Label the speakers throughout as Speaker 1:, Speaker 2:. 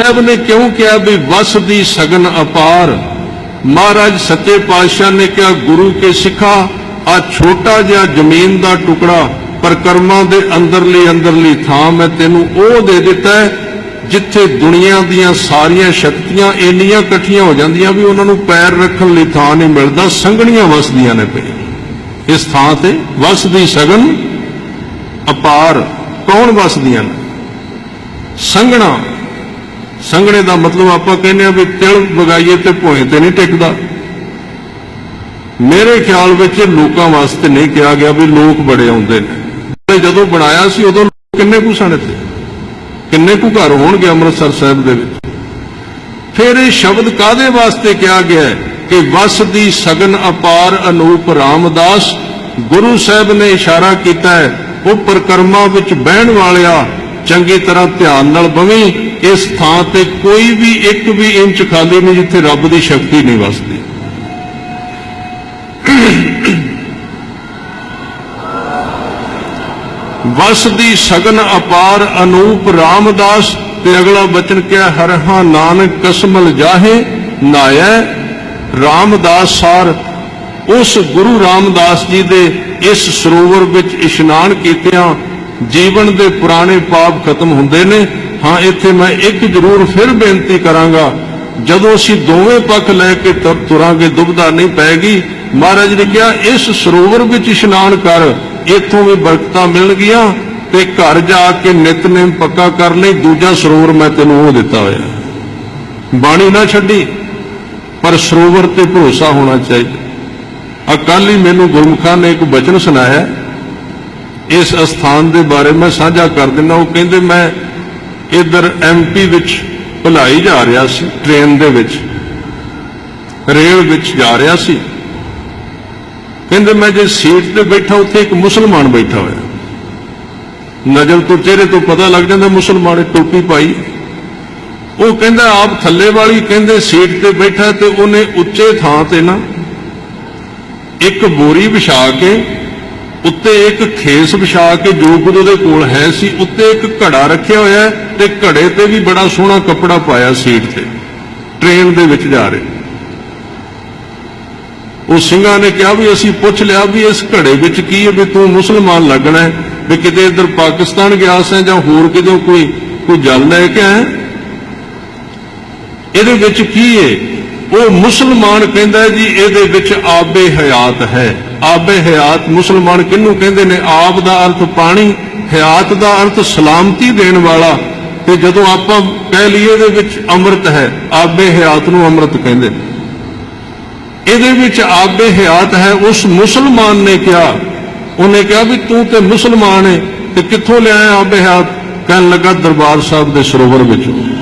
Speaker 1: ਸਾਹਿਬ ਨੇ ਕਿਉਂ ਕਿਹਾ ਵੀ ਵਸ ਦੀ ਸਗਨ ਅਪਾਰ? ਮਹਾਰਾਜ ਸੱਚੇ ਪਾਤਸ਼ਾਹ ਨੇ ਕਿਹਾ, ਗੁਰੂ ਕੇ ਸਿੱਖਾ, ਆ ਛੋਟਾ ਜਿਹਾ ਜ਼ਮੀਨ ਦਾ ਟੁਕੜਾ ਪਰਕਰਮਾਂ ਦੇ ਅੰਦਰਲੀ ਅੰਦਰਲੀ ਥਾਂ ਮੈਂ ਤੈਨੂੰ ਉਹ ਦੇ ਦਿੱਤਾ ਜਿੱਥੇ ਦੁਨੀਆ ਦੀਆਂ ਸਾਰੀਆਂ ਸ਼ਕਤੀਆਂ ਇੰਨੀਆਂ ਇਕੱਠੀਆਂ ਹੋ ਜਾਂਦੀਆਂ ਵੀ ਉਹਨਾਂ ਨੂੰ ਪੈਰ ਰੱਖਣ ਲਈ ਥਾਂ ਨਹੀਂ ਮਿਲਦਾ ਸੰਗਣੀਆਂ ਵਸਦੀਆਂ ਨੇ ਪਈ ਇਸ ਥਾਂ ਤੇ ਵਸਦੀ ਸਗਨ ਅਪਾਰ ਕੌਣ ਵਸਦੀਆਂ ਨੇ? ਸੰਗਣਾ ਸੰਘਣੇ ਦਾ ਮਤਲਬ ਆਪਾਂ ਕਹਿੰਦੇ ਆ ਵੀ ਤਿਲ ਵਗਾਈਏ ਤੇ ਭੋਏ ਤੇ ਨਹੀਂ ਟਿਕਦਾ। ਮੇਰੇ ਖਿਆਲ ਵਿੱਚ ਲੋਕਾਂ ਵਾਸਤੇ ਨਹੀਂ ਕਿਹਾ ਗਿਆ ਵੀ ਲੋਕ ਬੜੇ ਆਉਂਦੇ ਨੇ। ਜਦੋਂ ਬਣਾਇਆ ਸੀ ਉਦੋਂ ਕਿੰਨੇ ਕੁ ਸਨ ਇੱਥੇ? ਕਿੰਨੇ ਕੁ ਘਰ ਹੋਣਗੇ ਅੰਮ੍ਰਿਤਸਰ ਸਾਹਿਬ ਦੇ ਵਿੱਚ? ਫਿਰ ਇਹ ਸ਼ਬਦ ਕਾਦੇ ਵਾਸਤੇ ਕਿਹਾ ਗਿਆ ਕਿ ਵਸ ਦੀ ਸਗਨ ਅਪਾਰ ਅਨੂਪ ਰਾਮਦਾਸ ਗੁਰੂ ਸਾਹਿਬ ਨੇ ਇਸ਼ਾਰਾ ਕੀਤਾ ਹੈ, ਉਹ ਪ੍ਰਕਰਮਾਂ ਵਿੱਚ ਬਹਿਣ ਵਾਲਿਆ ਚੰਗੀ ਤਰ੍ਹਾਂ ਧਿਆਨ ਨਾਲ ਬਵੀਂ, ਇਸ ਥਾਂ ਤੇ ਕੋਈ ਵੀ ਇੱਕ ਵੀ ਇੰਚ ਖਾਲੀ ਨਹੀਂ ਜਿੱਥੇ ਰੱਬ ਦੀ ਸ਼ਕਤੀ ਨਹੀਂ ਵਸਦੀ। ਵਸ ਸਗਨ ਅਪਾਰ ਅਨੂਪ ਰਾਮਦਾਸ ਤੇ ਅਗਲਾ ਬਚਨ ਕਿਹਾ, ਹਰਹਾ ਨਾਨਕ ਕਸਮਲ ਜਾਹੇ, ਨਾਇਐ ਰਾਮਦਾਸ ਸਾਰ। ਉਸ ਗੁਰੂ ਰਾਮਦਾਸ ਜੀ ਦੇ ਇਸ ਸਰੋਵਰ ਵਿੱਚ ਇਸ਼ਨਾਨ ਕੀਤਿਆਂ ਜੀਵਨ ਦੇ ਪੁਰਾਣੇ ਪਾਪ ਖਤਮ ਹੁੰਦੇ ਨੇ। ਹਾਂ, ਇੱਥੇ ਮੈਂ ਇੱਕ ਜ਼ਰੂਰ ਫਿਰ ਬੇਨਤੀ ਕਰਾਂਗਾ, ਜਦੋਂ ਅਸੀਂ ਦੋਵੇਂ ਪੱਖ ਲੈ ਕੇ ਤੁਰ- ਤੁਰਾਂਗੇ ਦੁਬਦਾ ਨਹੀਂ ਪੈਗੀ। ਮਹਾਰਾਜ ਨੇ ਕਿਹਾ, ਇਸ ਸਰੋਵਰ ਵਿੱਚ ਇਸ਼ਨਾਨ ਕਰ, ਇੱਥੋਂ ਵੀ ਬਰਕਤਾਂ ਮਿਲਣਗੀਆਂ ਤੇ ਘਰ ਜਾ ਕੇ ਨਿਤਨੇਮ ਪੱਕਾ ਕਰ ਲਈ। ਦੂਜਾ ਸਰੋਵਰ ਮੈਂ ਤੈਨੂੰ ਉਹ ਦਿੱਤਾ ਹੋਇਆ। ਬਾਣੀ ਨਾ ਛੱਡੀ, ਪਰ ਸਰੋਵਰ ਤੇ ਭਰੋਸਾ ਹੋਣਾ ਚਾਹੀਦਾ। ਅਕਾਲੀ ਮੈਨੂੰ ਗੁਰਮੁਖਾਂ ਨੇ ਇੱਕ ਬਚਨ ਸੁਣਾਇਆ ਇਸ ਅਸਥਾਨ ਦੇ ਬਾਰੇ ਮੈਂ ਸਾਂਝਾ ਕਰ ਦਿੰਦਾ ਉਹ ਕਹਿੰਦੇ, ਮੈਂ ਇਧਰ ਐਮਪੀ ਵਿੱਚ ਭੁਲਾਈ ਜਾ ਰਿਹਾ ਸੀ, ਟ੍ਰੇਨ ਦੇ ਵਿੱਚ, ਰੇਲ ਵਿੱਚ ਜਾ ਰਿਹਾ ਸੀ। ਕਹਿੰਦੇ, ਮੈਂ ਜੇ ਸੀਟ ਤੇ ਬੈਠਾ, ਉੱਥੇ ਇੱਕ ਮੁਸਲਮਾਨ ਬੈਠਾ ਹੋਇਆ। ਨਜ਼ਰ ਤੋਂ ਚਿਹਰੇ ਤੋਂ ਪਤਾ ਲੱਗ ਜਾਂਦਾ, ਮੁਸਲਮਾਨ ਟੋਪੀ ਪਾਈ। ਉਹ ਕਹਿੰਦਾ, ਆਪ ਥੱਲੇ ਵਾਲੀ ਕਹਿੰਦੇ, ਸੀਟ ਤੇ ਬੈਠਾ ਤੇ ਉਹਨੇ ਉੱਚੇ ਥਾਂ ਤੇ ਨਾ ਇੱਕ ਬੋਰੀ ਵਿਛਾ ਕੇ ਉੱਤੇ ਇੱਕ ਖੇਸ ਵਿਛਾ ਕੇ ਜੋ ਕੁਝ ਉਹਦੇ ਕੋਲ ਹੈ ਸੀ, ਉੱਤੇ ਇੱਕ ਘੜਾ ਰੱਖਿਆ ਹੋਇਆ ਤੇ ਘੜੇ ਤੇ ਵੀ ਬੜਾ ਸੋਹਣਾ ਕੱਪੜਾ ਪਾਇਆ ਸੀਟ ਤੇ। ਟ੍ਰੇਨ ਦੇ ਵਿੱਚ ਜਾ ਰਹੇ। ਉਹ ਸਿੰਘਾਂ ਨੇ ਕਿਹਾ ਵੀ ਅਸੀਂ ਪੁੱਛ ਲਿਆ ਵੀ ਇਸ ਘੜੇ ਵਿੱਚ ਕੀ ਹੈ ਵੀ ਤੂੰ ਮੁਸਲਮਾਨ ਲੱਗਣਾ ਹੈ, ਵੀ ਕਿਤੇ ਇੱਧਰ ਪਾਕਿਸਤਾਨ ਗਿਆ ਸੈਂ ਜਾਂ ਹੋਰ ਕਿਤੇ ਕੋਈ ਕੋਈ ਜਲ ਲੈ ਕੇ ਆਇਆ ਇਹਦੇ ਵਿੱਚ ਕੀ ਹੈ? ਉਹ ਮੁਸਲਮਾਨ ਕਹਿੰਦਾ ਜੀ, ਇਹਦੇ ਵਿੱਚ ਆਬੇ ਹਯਾਤ ਹੈ। ਆਬੇ ਹਯਾਤ ਮੁਸਲਮਾਨ ਕਿਹਨੂੰ ਕਹਿੰਦੇ ਨੇ? ਆਬ ਦਾ ਅਰਥ ਪਾਣੀ, ਹਯਾਤ ਦਾ ਅਰਥ ਸਲਾਮਤੀ ਦੇਣ ਵਾਲਾ। ਤੇ ਜਦੋਂ ਆਪਾਂ ਕਹਿ ਲਈਏ ਇਹਦੇ ਵਿੱਚ ਅੰਮ੍ਰਿਤ ਹੈ, ਆਬੇ ਹਯਾਤ ਨੂੰ ਅੰਮ੍ਰਿਤ ਕਹਿੰਦੇ। ਇਹਦੇ ਵਿੱਚ ਆਬੇ ਹਯਾਤ ਹੈ, ਉਸ ਮੁਸਲਮਾਨ ਨੇ ਕਿਹਾ। ਉਹਨੇ ਕਿਹਾ ਵੀ ਤੂੰ ਤੇ ਮੁਸਲਮਾਨ ਹੈ ਤੇ ਕਿੱਥੋਂ ਲਿਆਇਆ ਆਬੇ ਹਯਾਤ? ਕਹਿਣ ਲੱਗਾ ਦਰਬਾਰ ਸਾਹਿਬ ਦੇ ਸਰੋਵਰ ਵਿੱਚੋਂ।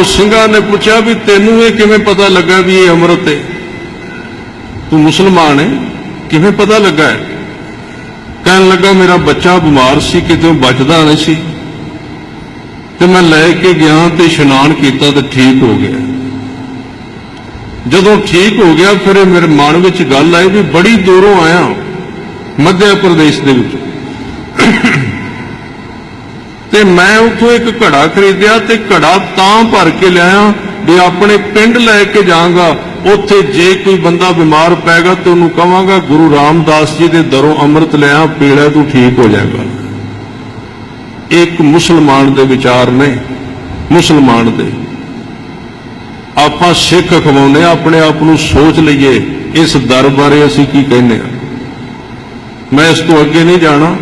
Speaker 1: ਉਹ ਸਿੰਘਾਂ ਨੇ ਪੁੱਛਿਆ ਵੀ ਤੈਨੂੰ ਇਹ ਕਿਵੇਂ ਪਤਾ ਲੱਗਾ ਵੀ ਇਹ ਅੰਮ੍ਰਿਤ ਹੈ? ਤੂੰ ਮੁਸਲਮਾਨ ਹੈ? ਕਿਵੇਂ ਪਤਾ ਲੱਗਾ ਹੈ? ਕਹਿਣ ਲੱਗਾ, ਮੇਰਾ ਬੱਚਾ ਬਿਮਾਰ ਸੀ, ਕਿਤੇ ਬਚਦਾ ਨਹੀਂ ਸੀ। ਤੇ ਮੈਂ ਲੈ ਕੇ ਗਿਆ ਤੇ ਇਸ਼ਨਾਨ ਕੀਤਾ ਤੇ ਠੀਕ ਹੋ ਗਿਆ। ਜਦੋਂ ਠੀਕ ਹੋ ਗਿਆ, ਫਿਰ ਇਹ ਮੇਰੇ ਮਨ ਵਿੱਚ ਗੱਲ ਆਈ ਵੀ ਬੜੀ ਦੂਰੋਂ ਆਇਆ। ਮੱਧ ਪ੍ਰਦੇਸ਼ ਦੇ ਵਿੱਚ। ਤੇ ਮੈਂ ਉੱਥੋਂ ਇੱਕ ਘੜਾ ਖਰੀਦਿਆ ਤੇ ਘੜਾ ਤਾਂ ਭਰ ਕੇ ਲਿਆਇਆ ਵੀ ਆਪਣੇ ਪਿੰਡ ਲੈ ਕੇ ਜਾਵਾਂਗਾ ਉੱਥੇ ਜੇ ਕੋਈ ਬੰਦਾ ਬਿਮਾਰ ਪੈਗਾ ਤੇ ਉਹਨੂੰ ਕਵਾਂਗਾ ਗੁਰੂ ਰਾਮਦਾਸ ਜੀ ਦੇ ਦਰੋਂ ਅੰਮ੍ਰਿਤ ਲਿਆ ਪੀੜਾ ਤੂੰ ਠੀਕ ਹੋ ਜਾਏਗਾ। ਇੱਕ ਮੁਸਲਮਾਨ ਦੇ ਵਿਚਾਰ ਨੇ, ਮੁਸਲਮਾਨ ਦੇ। ਆਪਾਂ ਸਿੱਖ ਖਵਾਉਨੇ ਆ ਆਪਣੇ ਆਪ ਨੂੰ ਸੋਚ ਲਈਏ, ਇਸ ਦਰ ਬਾਰੇ ਅਸੀਂ ਕੀ ਕਹਿੰਦੇ ਆ ਮੈਂ ਇਸ ਤੋਂ ਅੱਗੇ ਨਹੀਂ ਜਾਣਾ।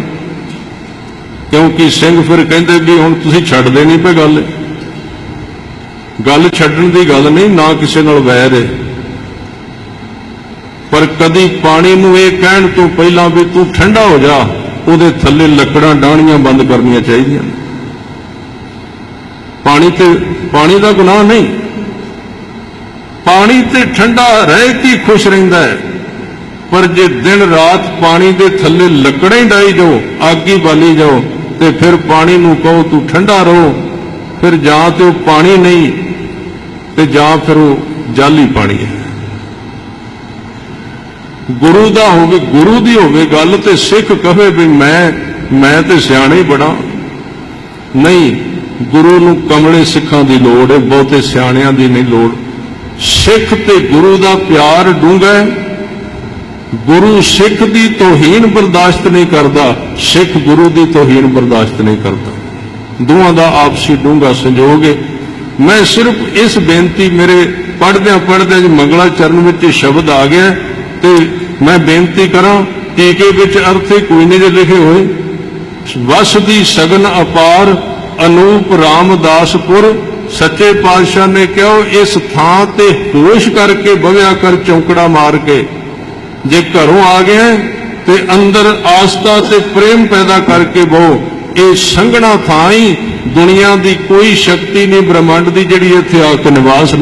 Speaker 1: ਕਿਉਂਕਿ ਸਿੰਘ ਫਿਰ ਕਹਿੰਦੇ ਵੀ ਹੁਣ ਤੁਸੀਂ ਛੱਡਦੇ ਨਹੀਂ ਪਏ ਗੱਲ। ਗੱਲ ਛੱਡਣ ਦੀ ਗੱਲ ਨਹੀਂ, ਨਾ ਕਿਸੇ ਨਾਲ ਵੈਰ ਹੈ ਪਰ ਕਦੀ ਪਾਣੀ ਨੂੰ ਇਹ ਕਹਿਣ ਤੋਂ ਪਹਿਲਾਂ ਵੀ ਤੂੰ ਠੰਡਾ ਹੋ ਜਾ, ਉਹਦੇ ਥੱਲੇ ਲੱਕੜਾਂ ਡਾਣੀਆਂ ਬੰਦ ਕਰਨੀਆਂ ਚਾਹੀਦੀਆਂ ਪਾਣੀ ਤੇ, ਪਾਣੀ ਦਾ ਗੁਨਾਹ ਨਹੀਂ। ਪਾਣੀ ਤੇ ਠੰਡਾ ਰਹਿ ਕੇ ਖੁਸ਼ ਰਹਿੰਦਾ ਹੈ। ਪਰ ਜੇ ਦਿਨ ਰਾਤ ਪਾਣੀ ਦੇ ਥੱਲੇ ਲੱਕੜਾਂ ਹੀ ਡਾਈ ਜਾਓ ਆਗੀ ਬਾਲੀ ਜਾਓ ਤੇ ਫਿਰ ਪਾਣੀ ਨੂੰ ਕਹੋ ਤੂੰ ਠੰਡਾ ਰਹੋ, ਫਿਰ ਜਾਂ ਤੇ ਉਹ ਪਾਣੀ ਨਹੀਂ ਤੇ ਜਾਂ ਫਿਰ ਉਹ ਜਾਲੀ ਪਾਣੀ ਹੈ। ਗੁਰੂ ਦਾ ਹੋਵੇ, ਗੁਰੂ ਦੀ ਹੋਵੇ ਗੱਲ ਤੇ ਸਿੱਖ ਕਹੇ ਵੀ ਮੈਂ ਮੈਂ ਤੇ ਸਿਆਣੇ ਹੀ ਬੜਾ। ਨਹੀਂ, ਗੁਰੂ ਨੂੰ ਕਮਲੇ ਸਿੱਖਾਂ ਦੀ ਲੋੜ ਹੈ, ਬਹੁਤੇ ਸਿਆਣਿਆਂ ਦੀ ਨਹੀਂ ਲੋੜ। ਸਿੱਖ ਤੇ ਗੁਰੂ ਦਾ ਪਿਆਰ ਡੂੰਘਾ ਹੈ। ਗੁਰੂ ਸਿੱਖ ਦੀ ਤੋਹੀਨ ਬਰਦਾਸ਼ਤ ਨਹੀਂ ਕਰਦਾ, ਸਿੱਖ ਗੁਰੂ ਦੀ ਤੋਹੀਨ ਬਰਦਾਸ਼ਤ ਨਹੀਂ ਕਰਦਾ। ਦੋਵਾਂ ਦਾ ਆਪਸੀ ਡੂੰਘਾ ਸੰਜੋਗ ਹੈ ਮੈਂ ਸਿਰਫ ਇਸ ਬੇਨਤੀ ਮੇਰੇ ਪੜ੍ਹਦਿਆਂ ਪੜਦਿਆਂ ਜੀ ਮੰਗਲਾ ਚਰਨ ਵਿੱਚ ਸ਼ਬਦ ਆ ਗਿਆ ਤੇ ਮੈਂ ਬੇਨਤੀ ਕਰਾਂ, ਟੀਕੇ ਵਿੱਚ ਅਰਥ ਕੋਈ ਨਹੀਂ ਜੇ ਲਿਖੇ ਹੋਏ। ਵਸ ਦੀ ਸਗਨ ਅਪਾਰ ਅਨੂਪ ਰਾਮਦਾਸਪੁਰ, ਸੱਚੇ ਪਾਤਸ਼ਾਹ ਨੇ ਕਿਹਾ, ਇਸ ਥਾਂ ਤੇ ਹੋਸ਼ ਕਰਕੇ ਬਵਿਆ ਕਰ ਚੌਂਕੜਾ ਮਾਰ ਕੇ। ਜੇ ਘਰੋਂ ਆ ਗਿਆ ਤੇ ਅੰਦਰ ਆਸਥਾ ਤੇ ਪ੍ਰੇਮ ਪੈਦਾ ਕਰਕੇ ਬਹੁ। ਇਹ ਸੰਘਣਾ ਥਾਂ ਹੀ ਦੁਨੀਆ ਦੀ ਕੋਈ ਸ਼ਕਤੀ ਨਹੀਂ, ਬ੍ਰਹਮੰਡ ਦੀ ਜਿਹੜੀ ਇੱਥੇ ਆ ਕੇ ਨਿਵਾਸ ਨਹੀਂ।